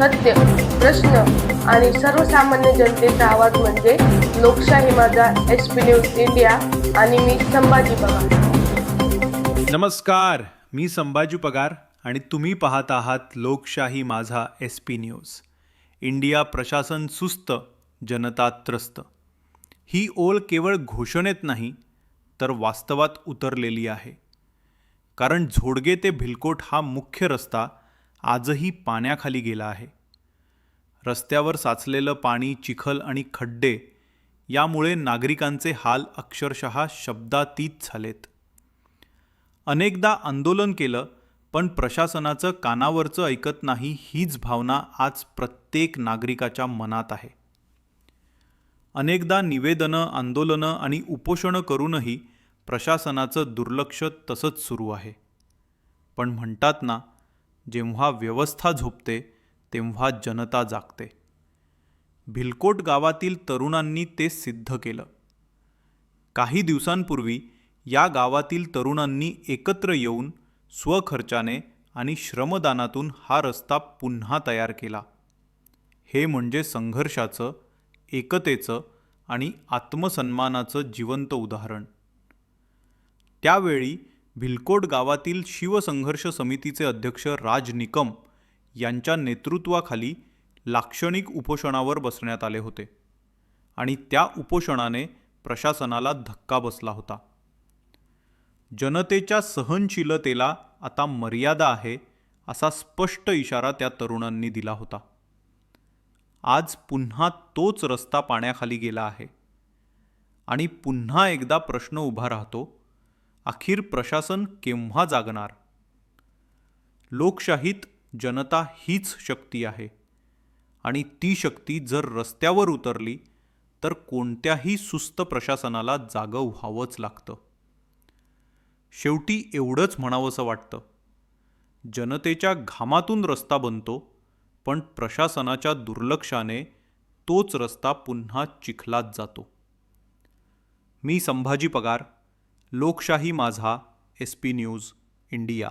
सत्य प्रश्न आणि सर्वसामान्य जनतेचा आवाज म्हणजे लोकशाही माझा एस पी न्यूज इंडिया आणि मी संभाजी पवार नमस्कार मी संभाजी पगार आणि तुम्ही पाहत आहात लोकशाही माझा एस पी न्यूज इंडिया प्रशासन सुस्त जनता त्रस्त. ही ओळ केवळ घोषणेत नाही तर वास्तवात उतरलेली आहे. कारण झोडगे ते भिलकोट हा मुख्य रस्ता आजही पाण्याखाली गेला आहे. रस्त्यावर साचलेलं पाणी चिखल आणि खड्डे यामुळे नागरिकांचे हाल अक्षरशः शब्दातीत झालेत. अनेकदा आंदोलन केलं पण प्रशासनाचं कानावरचं ऐकत नाही हीच भावना आज प्रत्येक नागरिकाच्या मनात आहे. अनेकदा निवेदनं आंदोलनं आणि उपोषणं करूनही प्रशासनाचं दुर्लक्ष तसंच सुरू आहे. पण म्हणतात ना जेव्हा व्यवस्था झोपते तेव्हा जनता जागते. भिलकोट गावातील तरुणांनी ते सिद्ध केलं. काही दिवसांपूर्वी या गावातील तरुणांनी एकत्र येऊन स्वखर्चाने आणि श्रमदानातून हा रस्ता पुन्हा तयार केला. हे म्हणजे संघर्षाचं एकतेचं आणि आत्मसन्मानाचं जिवंत उदाहरण. त्यावेळी भिलकोट गावातील शिवसंघर्ष समितीचे अध्यक्ष राज निकम यांच्या नेतृत्वाखाली लाक्षणिक उपोषणावर बसण्यात आले होते आणि त्या उपोषणाने प्रशासनाला धक्का बसला होता. जनतेच्या सहनशीलतेला आता मर्यादा आहे असा स्पष्ट इशारा त्या तरुणांनी दिला होता. आज पुन्हा तोच रस्ता पाण्याखाली गेला आहे आणि पुन्हा एकदा प्रश्न उभा राहतो अखेर प्रशासन केव्हा जागणार? लोकशाहीत जनता हीच शक्ती आहे. आणि ती शक्ती जर रस्त्यावर उतरली तर कोणत्याही सुस्त प्रशासनाला जागं व्हावंच लागतं. शेवटी एवढंच म्हणावंसं वाटतं. जनतेच्या घामातून रस्ता बनतो पण प्रशासनाच्या दुर्लक्षाने तोच रस्ता पुन्हा चिखलात जातो. मी संभाजी पगार लोकशाही माझा एस पी न्यूज इंडिया.